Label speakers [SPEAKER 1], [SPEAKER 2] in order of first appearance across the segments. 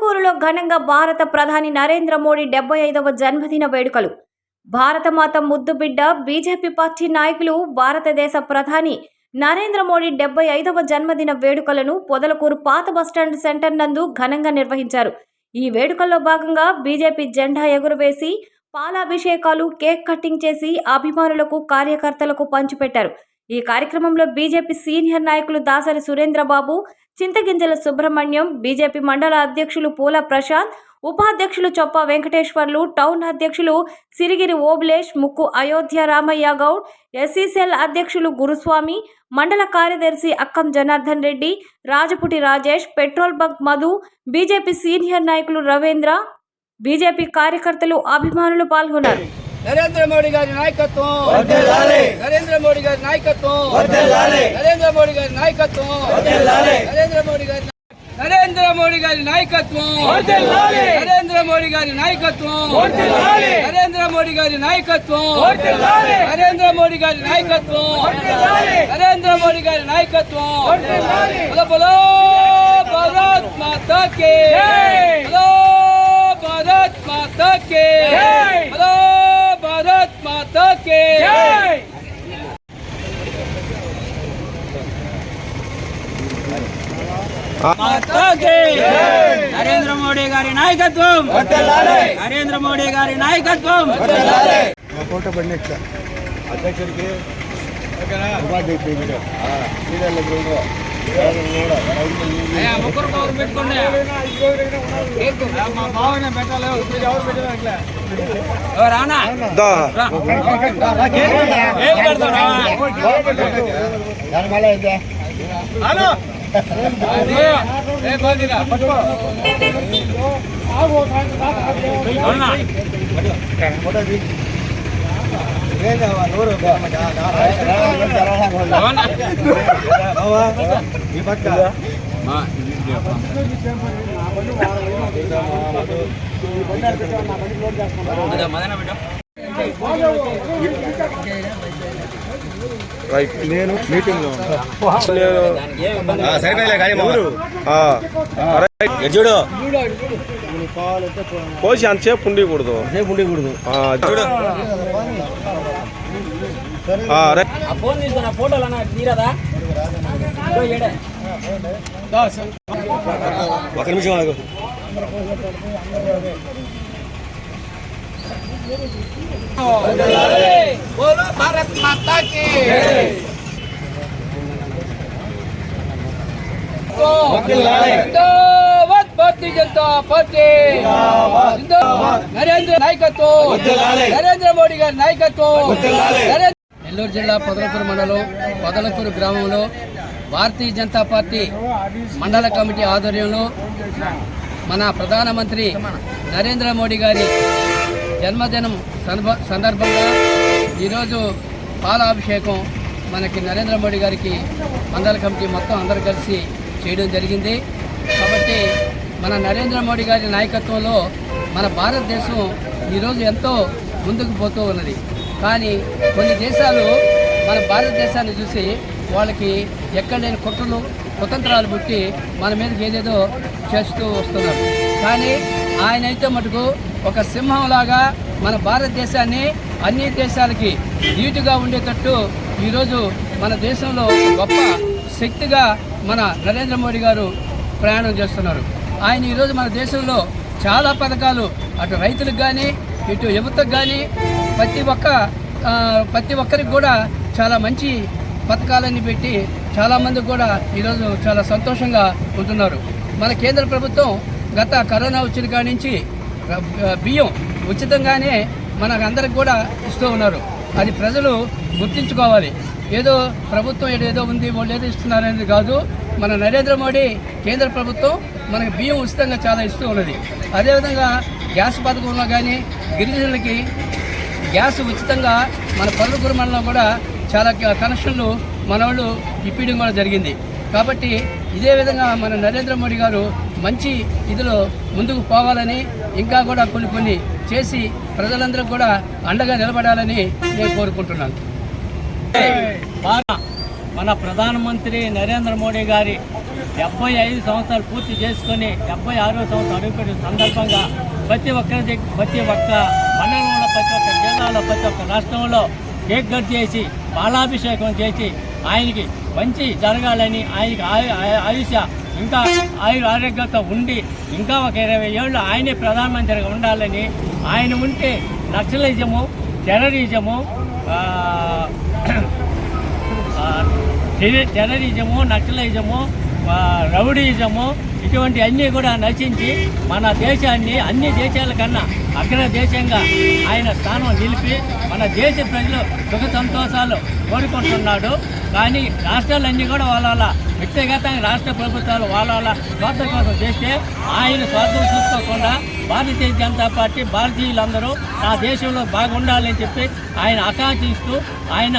[SPEAKER 1] పొదలకూరులో ఘనంగా భారత ప్రధాని నరేంద్ర మోడీ డెబ్బై ఐదవ జన్మదిన వేడుకలు. భారతమాత ముద్దుబిడ్డ బీజేపీ పార్టీ నాయకులు భారతదేశ ప్రధాని నరేంద్ర మోడీ డెబ్బై ఐదవ జన్మదిన వేడుకలను పొదలకూరు పాత బస్టాండ్ సెంటర్ నందు ఘనంగా నిర్వహించారు. ఈ వేడుకల్లో భాగంగా బీజేపీ జెండా ఎగురవేసి పాలాభిషేకాలు కేక్ కటింగ్ చేసి అభిమానులకు కార్యకర్తలకు పంచిపెట్టారు. ఈ కార్యక్రమంలో బీజేపీ సీనియర్ నాయకులు దాసరి సురేంద్రబాబు చింతగింజల సుబ్రహ్మణ్యం బీజేపీ మండల అధ్యక్షులు పూల ప్రశాంత్ ఉపాధ్యక్షులు చొప్ప వెంకటేశ్వర్లు టౌన్ అధ్యక్షులు సిరిగిరి ఓబులేష్ ముక్కు అయోధ్య రామయ్య గౌడ్ ఎస్సీసెల్ అధ్యక్షులు గురుస్వామి మండల కార్యదర్శి Akkam Janardhan Reddy Rajaputi Rajesh petrol bunk Madhu BJP senior నాయకులు రవీంద్ర బీజేపీ కార్యకర్తలు అభిమానులు పాల్గొన్నారు.
[SPEAKER 2] నరేంద్ర మోడీ గారి నాయకత్వం. నరేంద్ర మోడీ గారి నాయకత్వం. నరేంద్ర మోడీ గారి నాయకత్వం. నరేంద్ర మోడీ గారి నరేంద్ర మోడీ గారి నాయకత్వం. నరేంద్ర మోడీ గారి నాయకత్వం. నరేంద్ర మోడీ గారి నాయకత్వం. నరేంద్ర మోడీ గారి నాయకత్వం. నరేంద్ర మోడీ గారి నాయకత్వం. బలో భారత్ మాతా కే. బలో భారత్ మాతా కే. బలో భారత్ మాతా కే
[SPEAKER 3] జై.
[SPEAKER 2] మాతా కే నరేంద్ర మోడీ గారి నాయకత్వం. నరేంద్ర మోడీ గారి నాయకత్వం.
[SPEAKER 4] కోట పండిట్ల
[SPEAKER 2] అధ్యక్షుడికి ముగ్గురు పెట్టుకోండి. మా హలో? రా?
[SPEAKER 4] ಧರ್ಮಾಲ
[SPEAKER 5] రైట్ నేను
[SPEAKER 4] మీటింగ్లో
[SPEAKER 5] చూడు. కోసి అంతసేపు ఉండకూడదు.
[SPEAKER 4] ఉండకూడదు.
[SPEAKER 5] చూడు.
[SPEAKER 4] ఒక నిమిషం
[SPEAKER 2] बोलो भारत माता की जिंदाबाद भारतीय जनता पार्टी जिंदाबाद నరేంద్ర నాయకత్వం నరేంద్ర మోడీ గారి నాయకత్వం నరేంద్ర- నెల్లూరు జిల్లా పొదలకూరు మండలం పొదలకూరు గ్రామంలో భారతీయ జనతా పార్టీ మండల కమిటీ ఆధ్వర్యంలో మన ప్రధానమంత్రి నరేంద్ర మోడీ గారి జన్మదినం సందర్భ- సందర్భంగా ఈరోజు పాలాభిషేకం మనకి నరేంద్ర మోడీ గారికి మండల కమిటీ మొత్తం అందరు కలిసి చేయడం జరిగింది. కాబట్టి మన నరేంద్ర మోడీ గారి నాయకత్వంలో మన భారతదేశం ఈరోజు ఎంతో ముందుకు పోతూ ఉన్నది. కానీ కొన్ని దేశాలు మన భారతదేశాన్ని చూసి వాళ్ళకి ఎక్కడ లేని కుట్రలు కుతంత్రాలు పుట్టి మన మీదకి ఏదేదో చేస్తూ వస్తున్నారు. కానీ ఆయన అయితే మటుకు ఒక సింహంలాగా మన భారతదేశాన్ని అన్ని దేశాలకి నీటుగా ఉండేటట్టు ఈరోజు మన దేశంలో గొప్ప శక్తిగా మన నరేంద్ర మోడీ గారు ప్రయాణం చేస్తున్నారు. ఆయన ఈరోజు మన దేశంలో చాలా పథకాలు అటు రైతులకు కానీ ఇటు యువతకు కానీ ప్రతి ఒక్క ప్రతి ఒక్కరికి కూడా చాలా మంచి పథకాలన్నీ పెట్టి చాలామంది కూడా ఈరోజు చాలా సంతోషంగా ఉంటున్నారు. మన కేంద్ర ప్రభుత్వం గత కరోనా వచ్చిన కాడి నుంచి బియ్యం ఉచితంగానే మనకందరికి కూడా ఇస్తూ ఉన్నారు. అది ప్రజలు గుర్తించుకోవాలి. ఏదో ప్రభుత్వం ఏదో ఉంది వాళ్ళు ఏదో ఇస్తున్నారనేది కాదు. మన నరేంద్ర మోడీ కేంద్ర ప్రభుత్వం మనకి బియ్యం ఉచితంగా చాలా ఇస్తూ ఉన్నది. అదేవిధంగా గ్యాస్ పథకంలో కానీ గిరిజనులకి గ్యాస్ ఉచితంగా మన పల్లెటూరు మండలం కూడా చాలా కనెక్షన్లు మన వాళ్ళు ఇప్పించడం కూడా జరిగింది. కాబట్టి ఇదే విధంగా మన నరేంద్ర మోడీ గారు మంచి ఇదిలో ముందుకు పోవాలని ఇంకా కూడా కొన్ని కొన్ని చేసి ప్రజలందరూ కూడా అండగా నిలబడాలని నేను కోరుకుంటున్నాను.
[SPEAKER 6] మన ప్రధానమంత్రి నరేంద్ర మోడీ గారి డెబ్బై ఐదు సంవత్సరాలు పూర్తి చేసుకొని డెబ్బై ఆరో సంవత్సరం అడుగుపెట్టిన సందర్భంగా ప్రతి ఒక్కరి ప్రతి ఒక్క మండలంలో ప్రతి ఒక్క జిల్లాలో ప్రతి ఒక్క రాష్ట్రంలో కేక్ కట్ చేసి బాలాభిషేకం చేసి ఆయనకి మంచి జరగాలని ఆయనకి ఆయు- ఆయుష ఇంకా ఆయుర ఆరోగ్యంతో ఉండి ఇంకా ఒక ఇరవై ఏళ్ళు ఆయనే ప్రధానమంత్రిగా ఉండాలని ఆయన ఉంటే naxalism terrorism terrorism naxalism rowdyism ఇటువంటి అన్నీ కూడా నశించి మన దేశాన్ని అన్ని దేశాల కన్నా అగ్ర దేశంగా ఆయన స్థానం నిలిపి మన దేశ ప్రజలు సుఖ సంతోషాలు కోరుకుంటున్నాడు. కానీ రాష్ట్రాలన్నీ కూడా వాళ్ళ వాళ్ళ వ్యక్తిగతంగా రాష్ట్ర ప్రభుత్వాలు వాళ్ళ వాళ్ళ స్వార్థం కోసం చేస్తే ఆయన స్వార్థం చూసుకోకుండా భారతీయ జనతా పార్టీ భారతీయులందరూ నా దేశంలో బాగుండాలని చెప్పి ఆయన ఆకాంక్షిస్తూ ఆయన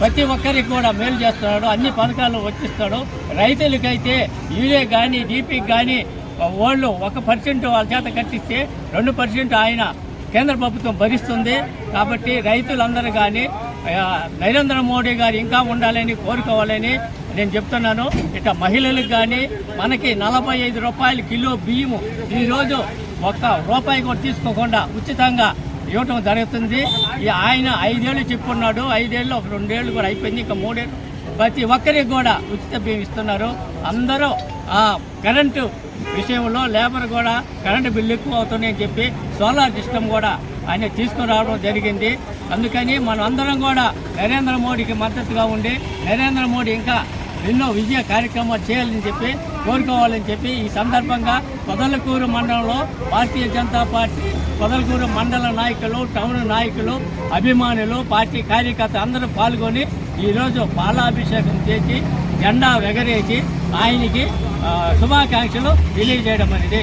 [SPEAKER 6] ప్రతి ఒక్కరికి కూడా మేలు చేస్తున్నాడు అన్ని పథకాలు వచ్చిస్తాడు. రైతులకైతే యూరియా కానీ డీపీకి కానీ వాళ్ళు ఒక పర్సెంట్ వాళ్ళ చేత కట్టిస్తే రెండు పర్సెంట్ ఆయన కేంద్ర ప్రభుత్వం భరిస్తుంది. కాబట్టి రైతులందరూ కానీ నరేంద్ర మోడీ గారు ఇంకా ఉండాలని కోరుకోవాలని నేను చెప్తున్నాను. ఇక మహిళలకు కానీ మనకి నలభై ఐదు రూపాయల కిలో బియ్యము ఈరోజు ఒక్క రూపాయి కూడా తీసుకోకుండా ఉచితంగా ఇవ్వటం జరుగుతుంది. ఆయన ఐదేళ్ళు చెప్పున్నాడు. ఐదేళ్ళు ఒక రెండేళ్ళు కూడా అయిపోయింది. ఇంకా మూడేళ్ళు. ప్రతి ఒక్కరికి కూడా ఉచిత బియ్యం ఇస్తున్నారు. అందరూ ఆ కరెంటు విషయంలో లేబర్ కూడా కరెంటు బిల్లు ఎక్కువ అవుతుందని చెప్పి సోలార్ సిస్టమ్ కూడా ఆయన తీసుకురావడం జరిగింది. అందుకని మనం అందరం కూడా నరేంద్ర మోడీకి మద్దతుగా ఉండి నరేంద్ర మోడీ ఇంకా ఎన్నో విజయ కార్యక్రమాలు చేయాలని చెప్పి కోరుకోవాలని చెప్పి ఈ సందర్భంగా పొదలకూరు మండలంలో భారతీయ జనతా పార్టీ పొదలకూరు మండల నాయకులు టౌన్ నాయకులు అభిమానులు పార్టీ కార్యకర్త అందరూ పాల్గొని ఈరోజు పాలాభిషేకం చేసి జెండా ఎగరేసి ఆయనకి శుభాకాంక్షలు తెలియజేయడం అనేది.